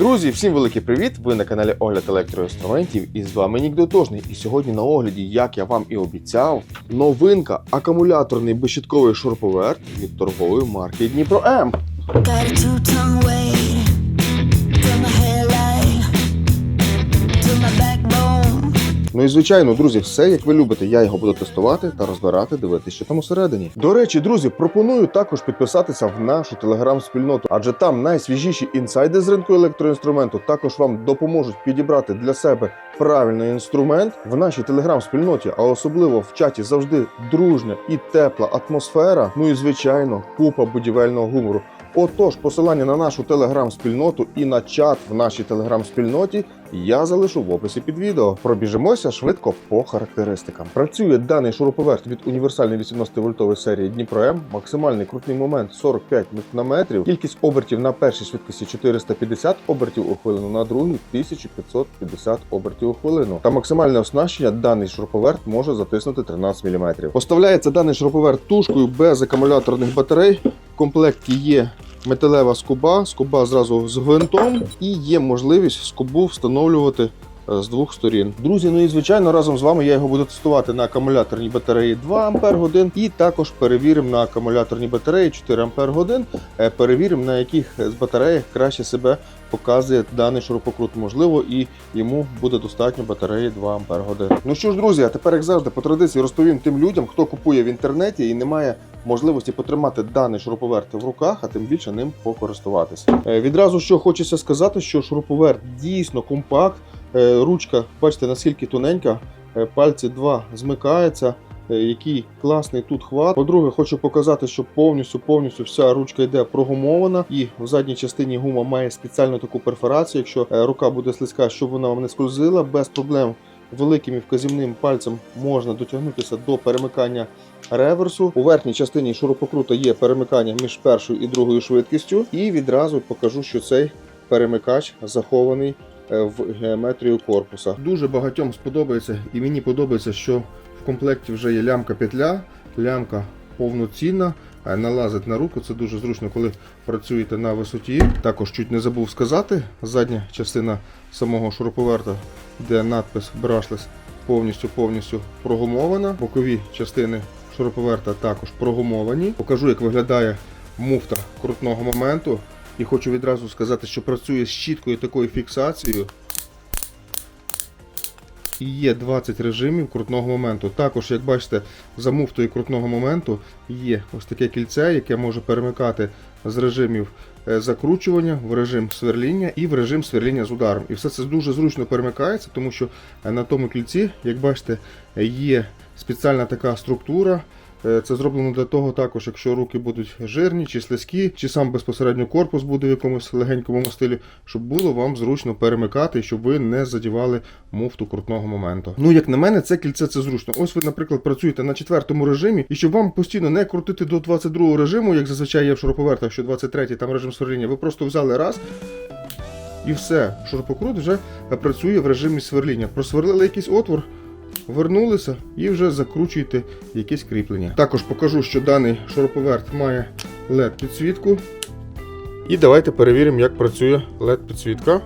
Друзі, всім великий привіт! Ви на каналі Огляд електроінструментів і з вами Нік Дотожний. І сьогодні на огляді, як я вам і обіцяв, новинка акумуляторний безщитковий шурповерт від торгової марки Дніпро М. Ну і звичайно, друзі, все як ви любите. Я його буду тестувати та розбирати, дивитися, що там усередині. До речі, друзі, пропоную також підписатися в нашу телеграм-спільноту, адже там найсвіжіші інсайди з ринку електроінструменту також вам допоможуть підібрати для себе правильний інструмент в нашій телеграм-спільноті, а особливо в чаті завжди дружня і тепла атмосфера. Ну і звичайно, купа будівельного гумору. Отож, посилання на нашу телеграм-спільноту і на чат в нашій телеграм-спільноті я залишу в описі під відео. Пробіжимося швидко по характеристикам. Працює даний шуруповерт від універсальної 18-вольтової серії Дніпро М. Максимальний крутний момент 45 Нм. Кількість обертів на першій швидкості 450 обертів у хвилину, на другій 1550 обертів у хвилину. Та максимальне оснащення даний шуруповерт може затиснути 13 мм. Поставляється даний шуруповерт тушкою без акумуляторних батарей. В комплекті є металева скоба, скоба зразу з гвинтом, і є можливість скобу встановлювати з двох сторін. Друзі, ну і звичайно, разом з вами я його буду тестувати на акумуляторній батареї 2 Ампер годин, і також перевіримо на акумуляторній батареї 4 Ампер годин. Е, Перевіримо, на яких з батареях краще себе показує даний шурупокрут. Можливо, і йому буде достатньо батареї 2 Ампер годин. Ну що ж, друзі, а тепер, як завжди, по традиції розповім тим людям, хто купує в інтернеті і не має можливості потримати даний шуруповерт в руках, а тим більше ним покористуватися. Е, Відразу що хочеться сказати, що шуруповерт дійсно компакт. Е, Ручка, бачите, наскільки тоненька, е, пальці два змикаються. е, Який класний тут хват. По-друге, хочу показати, що повністю повністю вся ручка йде прогумована, і в задній частині гума має спеціальну таку перфорацію. Якщо рука буде слизька, щоб вона вам не скользила, без проблем великим і вказівним пальцем можна дотягнутися до перемикання реверсу. У верхній частині шурупокрута є перемикання між першою і другою швидкістю. І відразу покажу, що цей перемикач захований в геометрію корпуса. Дуже багатьом сподобається, і мені подобається, що в комплекті вже є лямка петля, лямка повноцінна. е, Налазить на руку, це дуже зручно, коли працюєте на висоті. Також чуть не забув сказати, задня частина самого шуруповерта, де надпис Brushless повністю повністю прогумована. Бокові частини шуруповерта також прогумовані. Покажу, як виглядає муфта крутного моменту. І хочу відразу сказати, що працює з чіткою такою фіксацією. І є 20 режимів крутного моменту. Також, як бачите, за муфтою крутного моменту є ось таке кільце, яке може перемикати з режимів е, закручування в режим сверління і в режим сверління з ударом. І все це дуже зручно перемикається, тому що е, на тому кільці, як бачите, є спеціальна така структура. Е, Це зроблено для того також, якщо руки будуть жирні чи слизькі, чи сам безпосередньо корпус буде в якомусь легенькому стилі, щоб було вам зручно перемикати, щоб ви не задівали муфту крутного моменту. Ну, як на мене, це кільце це зручно. Ось ви, наприклад, працюєте на четвертому режимі, і щоб вам постійно не крутити до 22 режиму, як зазвичай є в шуруповертах, що 23 там режим сверління, ви просто взяли раз. І все, шурупокрут вже працює в режимі сверління. Просверлили якийсь отвор, вернулися і вже закручуєте якесь кріплення. Також покажу, що даний шуруповерт має LED підсвітку. І давайте перевіримо, як працює LED підсвітка.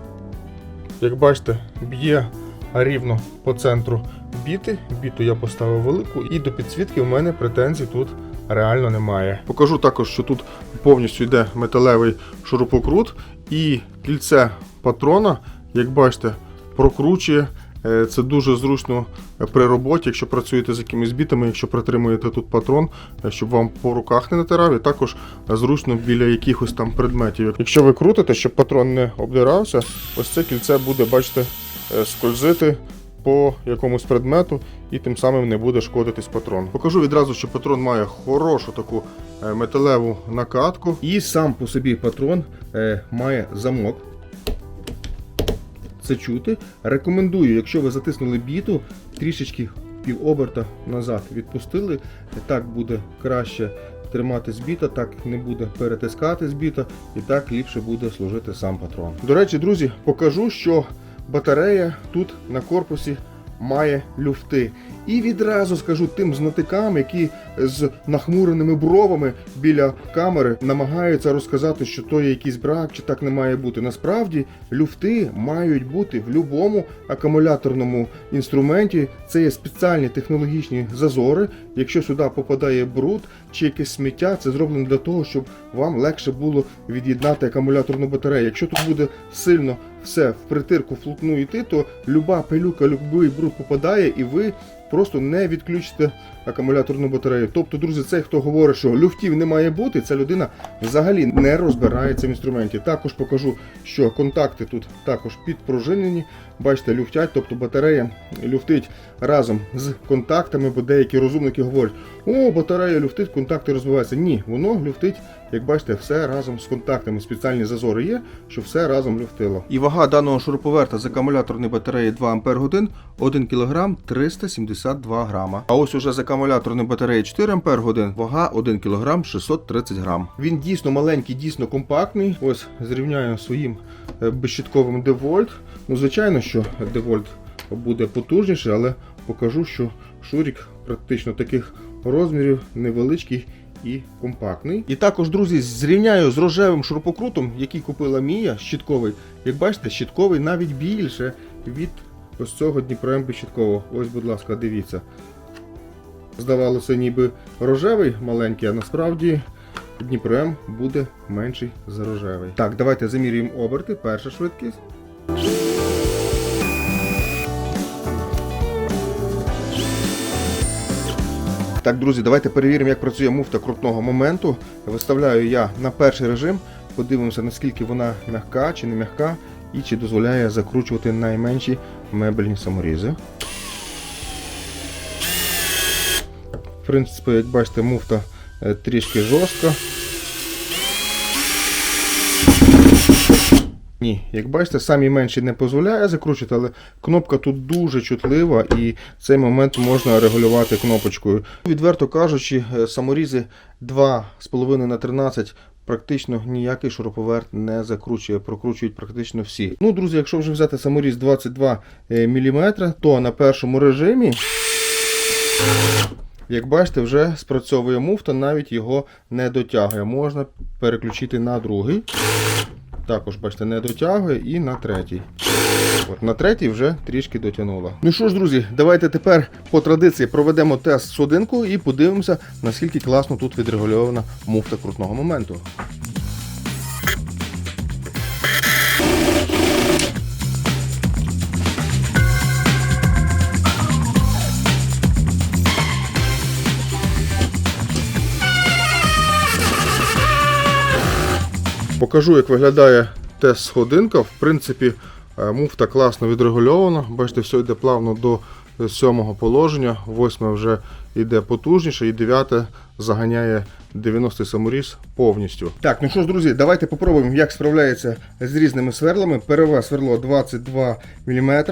Як бачите, б'є рівно по центру біти. Біту я поставив велику, і до підсвітки в мене претензій тут реально немає. Покажу також, що тут повністю йде металевий шурупокрут і кільце патрона, як бачите, прокручує. Е, Це дуже зручно при роботі, якщо працюєте з якимись бітами, якщо притримуєте тут патрон, е, щоб вам по руках не натирав, і також зручно біля якихось там предметів. Якщо ви крутите, щоб патрон не обдирався, ось це кільце буде, бачите, е, скользити по якомусь предмету і тим самим не буде шкодитись патрон. Покажу відразу, що патрон має хорошу таку металеву накатку, і сам по собі патрон має замок це чути. Рекомендую, якщо ви затиснули біту, трішечки півоберта назад відпустили. Так буде краще тримати збіта, так не буде перетискати збіта і так ліпше буде служити сам патрон. До речі, друзі, покажу, що батарея тут на корпусі має люфти. І відразу скажу тим знатикам, які з нахмуреними бровами біля камери намагаються розказати, що то є якийсь брак, чи так не має бути. Насправді люфти мають бути в будь-якому акумуляторному інструменті. Це є спеціальні технологічні зазори. Якщо сюди попадає бруд чи якесь сміття, це зроблено для того, щоб вам легше було від'єднати акумуляторну батарею. Якщо тут буде сильно все в притирку флутну йти, то люба пилюка, любий бруд попадає, і ви просто не відключите акумуляторну батарею. Тобто, друзі, цей, хто говорить, що люфтів не має бути, ця людина взагалі не розбирається в інструменті. Також покажу, що контакти тут також підпружинені. Бачите, люфтять, тобто батарея люфтить разом з контактами, бо деякі розумники говорять, о, батарея люфтить, контакти розбиваються. Ні, воно люфтить, як бачите, все разом з контактами. Спеціальні зазори є, що все разом люфтило. І вага даного шуруповерта з акумуляторної батареї 2 Ампер 1 кг 372 грама. А ось уже з акумуляторної батареї 4 Ампер вага 1 кг 630 грам. Він дійсно маленький, дійсно компактний. Ось зрівняю своїм е, безщитковим девольт. Ну, звичайно, що девольт буде потужніший, але покажу, що шурік практично таких розмірів невеличкий і компактний. І також, друзі, зрівняю з рожевим шурупокрутом, який купила Мія, щітковий. Як бачите, щітковий навіть більше від ось цього Дніпром щіткового. Ось, будь ласка, дивіться. Здавалося, ніби рожевий маленький, а насправді Дніпром буде менший за рожевий. Так, давайте замірюємо оберти. Перша швидкість. Так, друзі, давайте перевіримо, як працює муфта крутного моменту. Виставляю я на перший режим, подивимося, наскільки вона м'яка чи не м'яка, і чи дозволяє закручувати найменші мебельні саморізи. В принципі, як бачите, муфта е, трішки жорстка. Ні, як бачите, самі менші не дозволяє закручувати, але кнопка тут дуже чутлива і цей момент можна регулювати кнопочкою. Відверто кажучи, е, саморізи 2,5 на 13 практично ніякий шуруповерт не закручує, прокручують практично всі. Ну, друзі, якщо вже взяти саморіз 22 мм, то на першому режимі. Як бачите, вже спрацьовує муфта, навіть його не дотягує. Можна переключити на другий. Також, бачите, не дотягує і на третій. От, на третій вже трішки дотягнула. Ну що ж, друзі, давайте тепер по традиції проведемо тест судинку і подивимося, наскільки класно тут відрегульована муфта крутного моменту. Покажу, як виглядає тест сходинка. В принципі, е, муфта класно відрегульована. Бачите, все йде плавно до сьомого положення, восьме вже йде потужніше, і дев'яте заганяє 90-й саморіз повністю. Так, ну що ж, друзі, давайте попробуємо, як справляється з різними сверлами. Перве сверло 22 мм.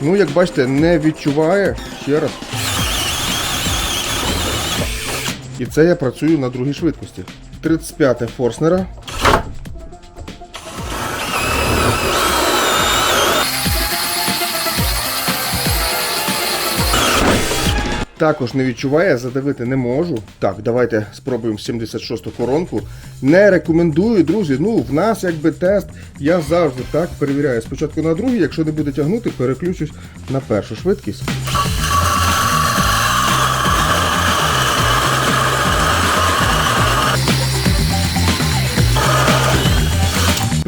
Ну, як бачите, не відчуває. Ще раз. І це я працюю на другій швидкості. 35 Форснера. Також не відчуває, задавити не можу. Так, давайте спробуємо 76-ту коронку. Не рекомендую, друзі. Ну, в нас якби тест. Я завжди так перевіряю. Спочатку на другий, якщо не буде тягнути, переключусь на першу швидкість.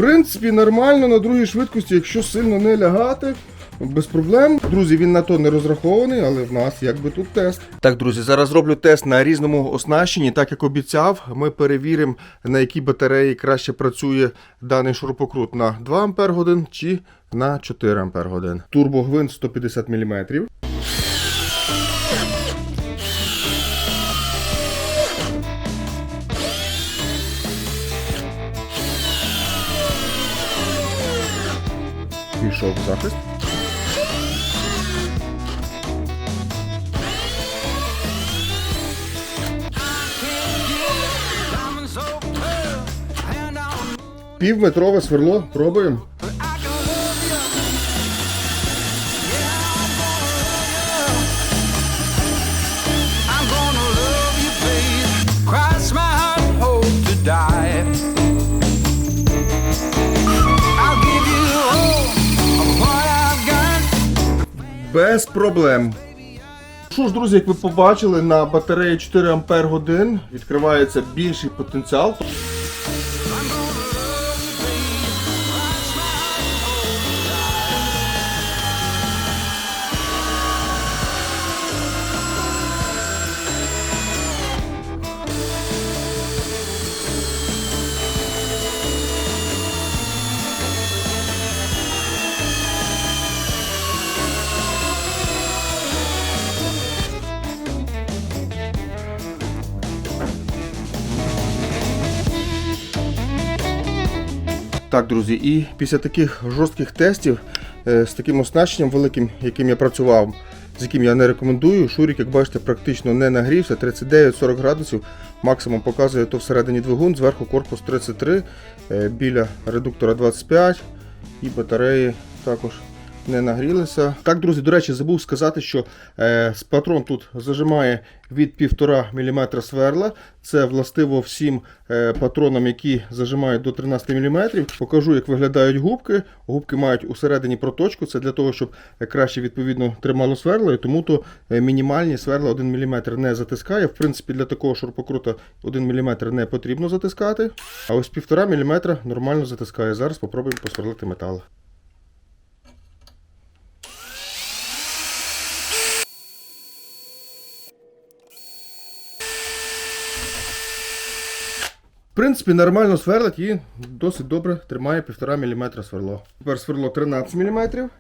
Принципі, нормально на другій швидкості, якщо сильно не лягати. Без проблем. Друзі, він на то не розрахований, але в нас якби тут тест. Так, друзі, зараз зроблю тест на різному оснащенні. Так як обіцяв, ми перевіримо, на якій батареї краще працює даний шурупокрут на 2 Ампер годин чи на 4 Ампер годин. Турбогвинт 150 мм. Пішов захист. Півметрове сверло. Пробуємо. Без проблем. Що ж, друзі, як ви побачили, на батареї 4 Ампер годин відкривається більший потенціал. Так, друзі, і після таких жорстких тестів е, з таким оснащенням великим, яким я працював, з яким я не рекомендую, Шурік, як бачите, практично не нагрівся. 39-40 градусів. Максимум показує то всередині двигун, зверху корпус 33, е, біля редуктора 25 і батареї також не нагрілися. Так, друзі, до речі, забув сказати, що е, патрон тут зажимає від 1,5 мм сверла. Це властиво всім е, патронам, які зажимають до 13 мм. Покажу, як виглядають губки. Губки мають усередині проточку. Це для того, щоб краще відповідно тримало сверло, і тому то е, мінімальні сверла 1 мм не затискає. В принципі, для такого шурупокрута 1 мм не потрібно затискати. А ось 1,5 мм нормально затискає. Зараз спробуємо посверлити метал. Принципі, нормально сверлить і досить добре тримає 1,5 мм сверло. Тепер сверло 13 мм.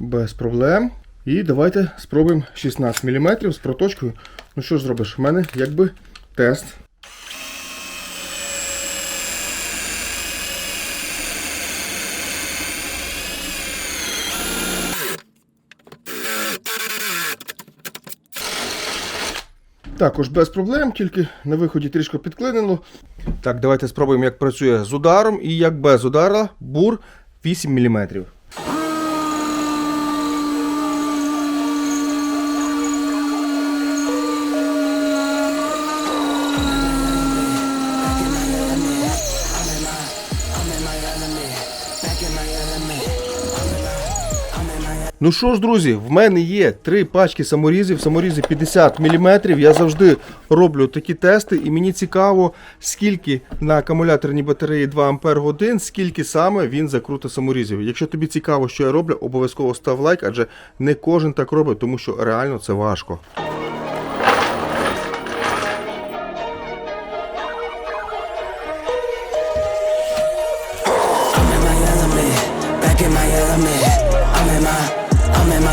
Без проблем. І давайте спробуємо 16 мм з проточкою. Ну що ж зробиш? У мене якби тест. Також без проблем, тільки на виході трішки підклинило. Так, давайте спробуємо, як працює з ударом і як без удара бур 8 мм. Ну що ж, друзі, в мене є три пачки саморізів, саморізи 50 мм. Я завжди роблю такі тести, і мені цікаво, скільки на акумуляторній батареї 2 Ампер годин, скільки саме він закрутить саморізів. Якщо тобі цікаво, що я роблю, обов'язково став лайк, адже не кожен так робить, тому що реально це важко. I'm in my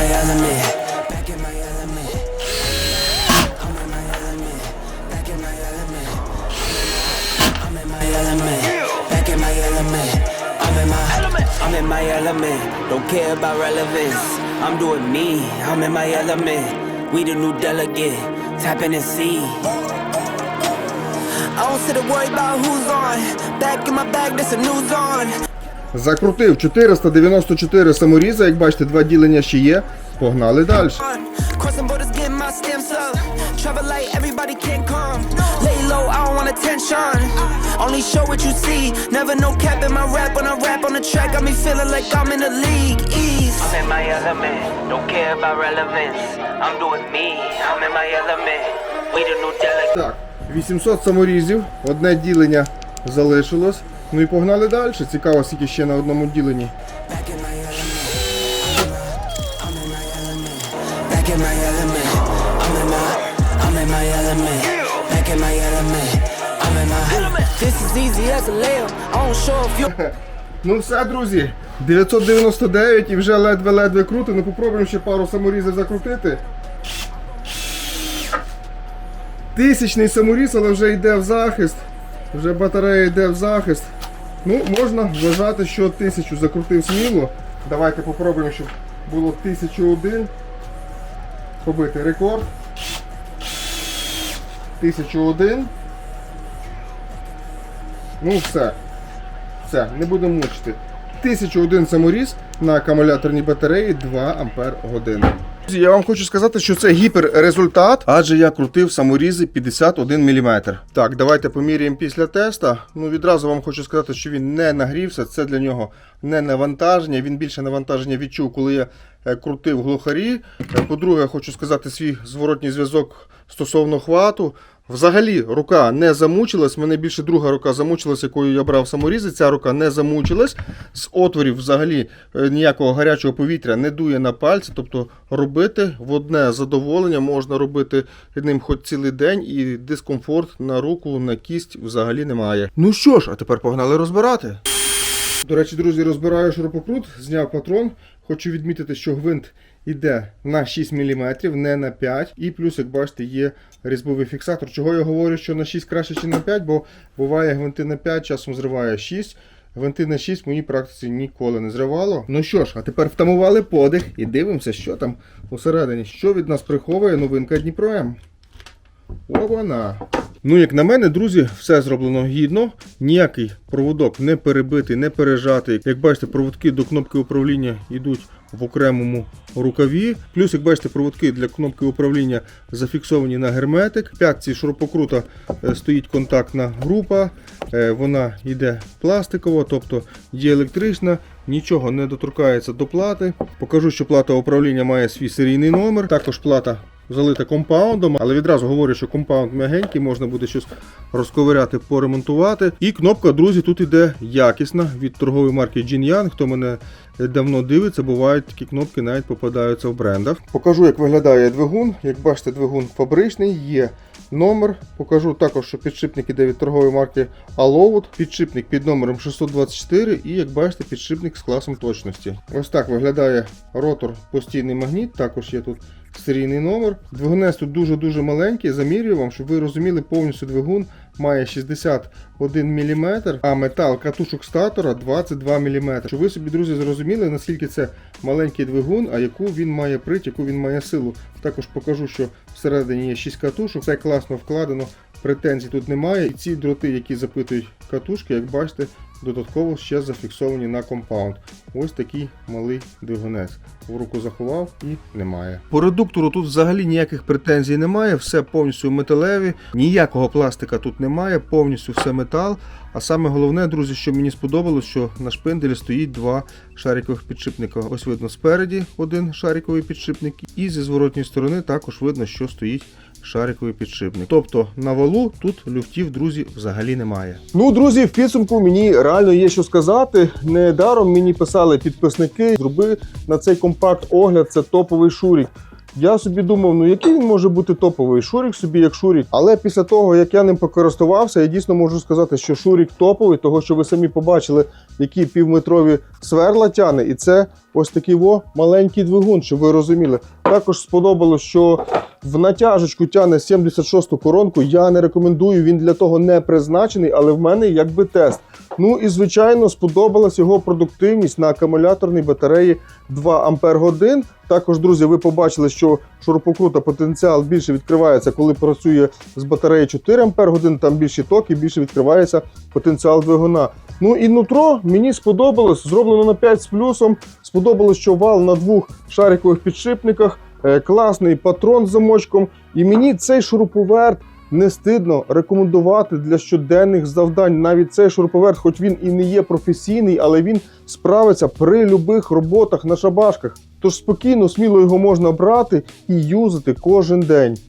my element. Element, back in my element. I'm in my element, back in my element. I'm in my element, back in my element. I'm in my, I'm in my element. Don't care about relevance. I'm doing me. I'm in my element. We the new delegate. Tap in and see. I don't sit and worry about who's on. Back in my bag, there's a new zone. Закрутив 494 саморіза, як бачите, два ділення ще є. Погнали далі. Crossing borders, getting my stamps up. Travel light, everybody can't come. Lay low, I don't want attention. Only show what you see. Never no cap in my rap when I rap on the track. Got me feeling like I'm in the league. Ease. I'm in my element. Don't care about relevance. I'm doing me. I'm in my element. We the new delegate. Так, 800 саморізів, одне ділення залишилось. Ну і погнали далі. Цікаво, скільки ще на одному діленні. Ну все, друзі, 999 і вже ледве-ледве круто. Ну попробуємо ще пару саморізів закрутити. Тисячний саморіз, але вже йде в захист. Вже батарея йде в захист. Ну, можна вважати, що тисячу закрутив сміло. Давайте попробуємо, щоб було 1001. Побити рекорд. 1001. Ну все. Все, не будемо мучити. 1001 саморіз на акумуляторній батареї 2 Ампер години. Я вам хочу сказати, що це гіперрезультат, адже я крутив саморізи 51 мм. Так, давайте поміряємо після теста. Ну відразу вам хочу сказати, що він не нагрівся. Це для нього не навантаження. Він більше навантаження відчув, коли я е, крутив глухарі. Е, По-друге, хочу сказати свій зворотній зв'язок стосовно хвату. Взагалі рука не замучилась. Мене більше друга рука замучилась, якою я брав саморізи. Ця рука не замучилась. З отворів взагалі е, ніякого гарячого повітря не дує на пальці. Тобто робити в одне задоволення можна робити ним хоч цілий день, і дискомфорт на руку, на кість взагалі немає. Ну що ж, а тепер погнали розбирати. До речі, друзі, розбираю шурупокрут, зняв патрон. Хочу відмітити, що гвинт іде на 6 мм, не на 5. І плюс, як бачите, є різьбовий фіксатор. Чого я говорю, що на 6 краще, чи на 5, бо буває гвинти на 5, часом зриває 6. Гвинти на 6 в моїй практиці ніколи не зривало. Ну що ж, а тепер втамували подих і дивимося, що там усередині. Що від нас приховує новинка Дніпро М. Обана. Ну, як на мене, друзі, все зроблено гідно. Ніякий проводок не перебитий, не пережатий. Як бачите, проводки до кнопки управління йдуть в окремому рукаві. Плюс, як бачите, проводки для кнопки управління зафіксовані на герметик. В п'ятці шурупокрута е, стоїть контактна група. Е, Вона йде пластикова, тобто є електрична, нічого не доторкається до плати. Покажу, що плата управління має свій серійний номер. Також плата залита компаундом, але відразу говорю, що компаунд м'ягенький, можна буде щось розковиряти, поремонтувати. І кнопка, друзі, тут іде якісна від торгової марки Jinyan. Хто мене давно дивиться, бувають такі кнопки навіть попадаються в брендах. Покажу, як виглядає двигун. Як бачите, двигун фабричний, є номер. Покажу також, що підшипник іде від торгової марки Allowood. Підшипник під номером 624 і, як бачите, підшипник з класом точності. Ось так виглядає ротор постійний магніт. Також є тут серійний номер. Двигунець тут дуже-дуже маленький. Замірюю вам, щоб ви розуміли, повністю двигун має 61 мм, а метал катушок статора 22 мм. Щоб ви собі, друзі, зрозуміли, наскільки це маленький двигун, а яку він має прить, яку він має силу. Також покажу, що всередині є 6 катушок, все класно вкладено, претензій тут немає. І ці дроти, які запитують катушки, як бачите, додатково ще зафіксовані на компаунд. Ось такий малий двигунець. В руку заховав і немає. По редуктору тут взагалі ніяких претензій немає, все повністю металеві, ніякого пластика тут немає, повністю все метал. А саме головне, друзі, що мені сподобалось, що на шпинделі стоїть два шарикових підшипника. Ось видно спереді один шариковий підшипник, і зі зворотньої сторони також видно, що стоїть шариковий підшипник. Тобто на валу тут люфтів, друзі, взагалі немає. Ну, друзі, в підсумку мені реально є що сказати. Недаром мені писали підписники. Зроби на цей компакт огляд, це топовий шурік. Я собі думав, ну який він може бути топовий? Шурік собі як шурік. Але після того, як я ним покористувався, я дійсно можу сказати, що шурік топовий, того що ви самі побачили, які півметрові сверла тяне, і це ось такий во маленький двигун, щоб ви розуміли. Також сподобалось, що в натяжечку тяне 76-ту коронку. Я не рекомендую, він для того не призначений, але в мене якби тест. Ну і звичайно сподобалась його продуктивність на акумуляторній батареї 2 Ампер. Також, друзі, ви побачили, що шурупокрута потенціал більше відкривається, коли працює з батареї 4 Ампер годин, там більші токи, більше відкривається потенціал двигуна. Ну і нутро мені сподобалось, зроблено на 5 з плюсом. Сподобалось, що вал на двох шарикових підшипниках, е, класний патрон з замочком. І мені цей шуруповерт не стидно рекомендувати для щоденних завдань. Навіть цей шуруповерт, хоч він і не є професійний, але він справиться при любих роботах на шабашках. Тож спокійно, сміло його можна брати і юзати кожен день.